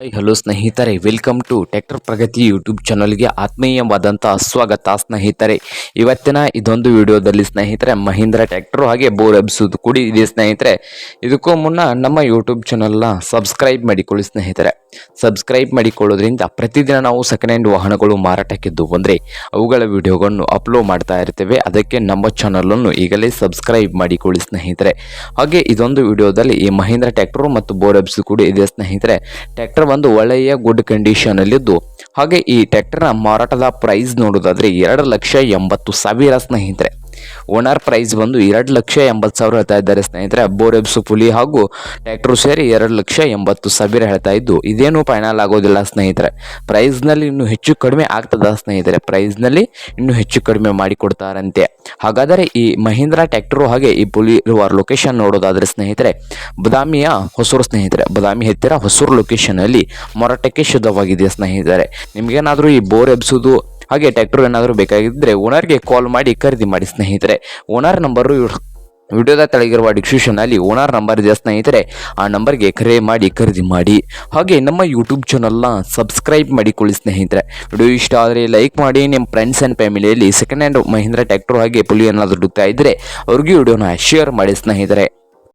Hello ಸ್ನೇಹಿತರೆ welcome to tractor Pragati YouTube ಚಾನಲ್ಗೆ ಆತ್ಮೀಯವಾದಂಥ ಸ್ವಾಗತ ಸ್ನೇಹಿತರೆ. ಇವತ್ತಿನ ಇದೊಂದು ವಿಡಿಯೋದಲ್ಲಿ ಸ್ನೇಹಿತರೆ, ಮಹೀಂದ್ರ ಟ್ಯಾಕ್ಟರ್ ಹಾಗೆ ಬೋರ್ ಎಬ್ಸೋದು ಕೂಡ ಇದೆ ಸ್ನೇಹಿತರೆ. ಇದಕ್ಕೂ ಮುನ್ನ ನಮ್ಮ ಯೂಟ್ಯೂಬ್ ಚಾನಲ್ನ ಸಬ್ಸ್ಕ್ರೈಬ್ ಮಾಡಿಕೊಳ್ಳಿ ಸ್ನೇಹಿತರೆ. ಸಬ್ಸ್ಕ್ರೈಬ್ ಮಾಡಿಕೊಳ್ಳೋದ್ರಿಂದ ಪ್ರತಿದಿನ ನಾವು ಸೆಕೆಂಡ್ ಹ್ಯಾಂಡ್ ವಾಹನಗಳು ಮಾರಾಟಕ್ಕಿದ್ದು ಬಂದರೆ ಅವುಗಳ ವಿಡಿಯೋಗಳನ್ನು ಅಪ್ಲೋಡ್ ಮಾಡ್ತಾ ಇರ್ತೇವೆ. ಅದಕ್ಕೆ ನಮ್ಮ ಚಾನಲನ್ನು ಈಗಲೇ ಸಬ್ಸ್ಕ್ರೈಬ್ ಮಾಡಿಕೊಳ್ಳಿ ಸ್ನೇಹಿತರೆ. ಹಾಗೆ ಇದೊಂದು ವಿಡಿಯೋದಲ್ಲಿ ಈ ಮಹೀಂದ್ರ ಟ್ಯಾಕ್ಟರು ಮತ್ತು ಬೋರ್ ಎಬ್ಸ್ ಕೂಡ ಇದೆ ಸ್ನೇಹಿತರೆ. ಟ್ರ್ಯಾಕ್ಟರ್ ಒಂದು ಒಳ್ಳೆಯ ಗುಡ್ ಕಂಡೀಷನ್ ಅಲ್ಲಿದ್ದು. ಹಾಗೆ ಈ ಟ್ರ್ಯಾಕ್ಟರ್ನ ಮಾರಾಟದ ಪ್ರೈಸ್ ನೋಡೋದಾದ್ರೆ ಎರಡು ಲಕ್ಷ ಎಂಬತ್ತು ಸಾವಿರ ಸ್ನೇಹಿತರೆ. ಓನರ್ ಪ್ರೈಸ್ ಬಂದು ಎರಡು ಲಕ್ಷ ಎಂಬತ್ತು ಸಾವಿರ ಹೇಳ್ತಾ ಇದ್ದಾರೆ ಸ್ನೇಹಿತರೆ. ಬೋರ್ ಎಬ್ಸು ಪುಲಿ ಹಾಗೂ ಟ್ರ್ಯಾಕ್ಟರ್ ಸೇರಿ ಎರಡು ಲಕ್ಷ ಎಂಬತ್ತು ಸಾವಿರ ಹೇಳ್ತಾ ಇದ್ದು, ಇದೇನು ಫೈನಲ್ ಆಗೋದಿಲ್ಲ ಸ್ನೇಹಿತರೆ. ಪ್ರೈಸ್ನಲ್ಲಿ ಇನ್ನೂ ಹೆಚ್ಚು ಕಡಿಮೆ ಆಗ್ತದ ಸ್ನೇಹಿತರೆ. ಪ್ರೈಸ್ನಲ್ಲಿ ಇನ್ನೂ ಹೆಚ್ಚು ಕಡಿಮೆ ಮಾಡಿಕೊಡ್ತಾರಂತೆ. ಹಾಗಾದರೆ ಈ ಮಹೀಂದ್ರ ಟ್ರ್ಯಾಕ್ಟರು ಹಾಗೆ ಈ ಪುಲಿ ಇರುವ ಲೊಕೇಶನ್ ನೋಡೋದಾದರೆ ಸ್ನೇಹಿತರೆ, ಬದಾಮಿಯ ಹೊಸೂರು ಸ್ನೇಹಿತರೆ, ಬದಾಮಿ ಹತ್ತಿರ ಹೊಸೂರು ಲೊಕೇಶನಲ್ಲಿ ಮಾರಾಟಕ್ಕೆ ಶುದ್ಧವಾಗಿದೆ ಸ್ನೇಹಿತರೆ? ನಿಮಗೇನಾದರೂ ಈ ಬೋರ್ ಎಬ್ಸೋದು ಹಾಗೆ ಟ್ರ್ಯಾಕ್ಟರ್ ಏನಾದರೂ ಬೇಕಾಗಿದ್ದರೆ ಓನರ್ಗೆ ಕಾಲ್ ಮಾಡಿ ಖರೀದಿ ಮಾಡಿ ಸ್ನೇಹಿತರೆ. ಓನರ್ ನಂಬರು ವಿಡಿಯೋದ ಕೆಳಗಿರುವ ಡಿಸ್ಕ್ರಿಪ್ಷನಲ್ಲಿ ಓನರ್ ನಂಬರ್ ಇದೆ ಸ್ನೇಹಿತರೆ. ಆ ನಂಬರ್ಗೆ ಕರೆ ಮಾಡಿ ಖರೀದಿ ಮಾಡಿ. ಹಾಗೆ ನಮ್ಮ ಯೂಟ್ಯೂಬ್ ಚಾನಲ್ನ ಸಬ್ಸ್ಕ್ರೈಬ್ ಮಾಡಿಕೊಳ್ಳಿ ಸ್ನೇಹಿತರೆ. ವಿಡಿಯೋ ಇಷ್ಟ ಆದರೆ ಲೈಕ್ ಮಾಡಿ ನಿಮ್ಮ ಫ್ರೆಂಡ್ಸ್ ಆ್ಯಂಡ್ ಫ್ಯಾಮಿಲಿಯಲ್ಲಿ ಸೆಕೆಂಡ್ ಹ್ಯಾಂಡ್ ಮಹೀಂದ್ರ ಟ್ಯಾಕ್ಟರ್ ಹಾಗೆ ಪುಲಿ ಏನಾದರೂ ಹುಡುಕ್ತಾ ಇದ್ದರೆ ಅವ್ರಿಗೂ ವಿಡಿಯೋನ ಶೇರ್ ಮಾಡಿ ಸ್ನೇಹಿತರೆ.